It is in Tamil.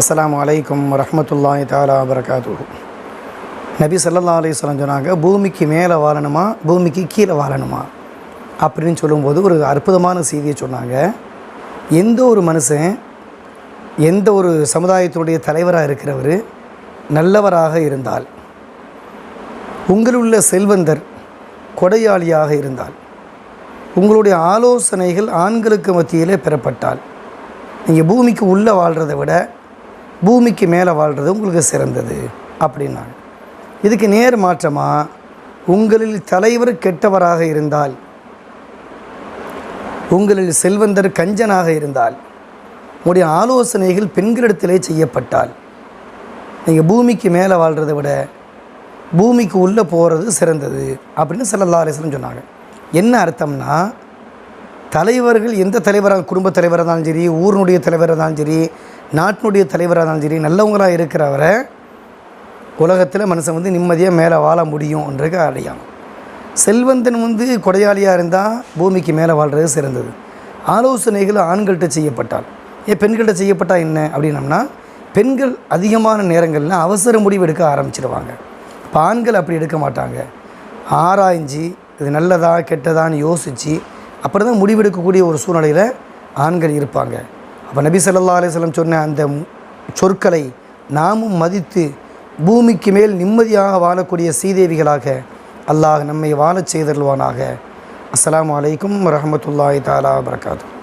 அஸ்லாம் வலைக்கம் வரஹ்மத்துல்லாஹி தாலா வரகாத்து நபி சல்லா அலி சொல்லம் சொன்னாங்க பூமிக்கு மேலே வாழணுமா? பூமிக்கு கீழே வாழணுமா? அப்படின்னு சொல்லும்போது ஒரு அற்புதமான செய்தியை சொன்னாங்க. எந்த ஒரு மனுஷன் எந்த ஒரு சமுதாயத்தினுடைய தலைவராக இருக்கிறவர் நல்லவராக இருந்தால் உங்களுள்ள செல்வந்தர் கொடையாளியாக இருந்தால் உங்களுடைய ஆலோசனைகள் ஆண்களுக்கு மத்தியிலே பெறப்பட்டால் நீங்கள் பூமிக்கு உள்ளே வாழ்கிறத விட பூமிக்கு மேலே வாழ்கிறது உங்களுக்கு சிறந்தது அப்படின்னாங்க. இதுக்கு நேர் மாற்றமாக உங்களில் தலைவர் கெட்டவராக இருந்தால் உங்களில் செல்வந்தர் கஞ்சனாக இருந்தால் உங்களுடைய ஆலோசனைகள் பெண்களிடத்திலே செய்யப்பட்டால் நீங்கள் பூமிக்கு மேலே வாழ்கிறத விட பூமிக்கு உள்ளே போகிறது சிறந்தது அப்படின்னு சில அலைஹி சொன்னாங்க. என்ன அர்த்தம்னா தலைவர்கள் எந்த தலைவராக குடும்ப தலைவராக இருந்தாலும் சரி ஊரினுடைய தலைவராக இருந்தாலும் சரி நாட்டினுடைய தலைவராக இருந்தாலும் சரி நல்லவங்களாக இருக்கிறவரை உலகத்தில் மனுஷன் வந்து நிம்மதியாக மேலே வாழ முடியும்ன்றது அடையாளம். செல்வந்தன் வந்து கொடையாளியாக இருந்தால் பூமிக்கு மேலே வாழ்கிறது சிறந்தது. ஆலோசனைகள் ஆண்கள்கிட்ட செய்யப்பட்டால். ஏன் பெண்கள்கிட்ட செய்யப்பட்டால் என்ன அப்படின்னம்னா பெண்கள் அதிகமான நேரங்களில் அவசர முடிவு எடுக்க ஆரம்பிச்சிடுவாங்க இப்போ ஆண்கள் அப்படி எடுக்க மாட்டாங்க. ஆராய்ஞ்சு இது நல்லதா கெட்டதான்னு யோசித்து அப்புறம் தான் முடிவெடுக்கக்கூடிய ஒரு சூழ்நிலையில் ஆண்கள் இருப்பாங்க. அப்போ நபி ஸல்லல்லாஹு அலிஸ்லம் சொன்ன அந்த சொற்களை நாமும் மதித்து பூமிக்கு மேல் நிம்மதியாக வாழக்கூடிய சீதேவிகளாக அல்லாஹ் நம்மை வாழச் செய்தருள்வானாக. அஸ்லாம் அலைக்கும் வரமத்துல்லாய் தாலா வரகாத்து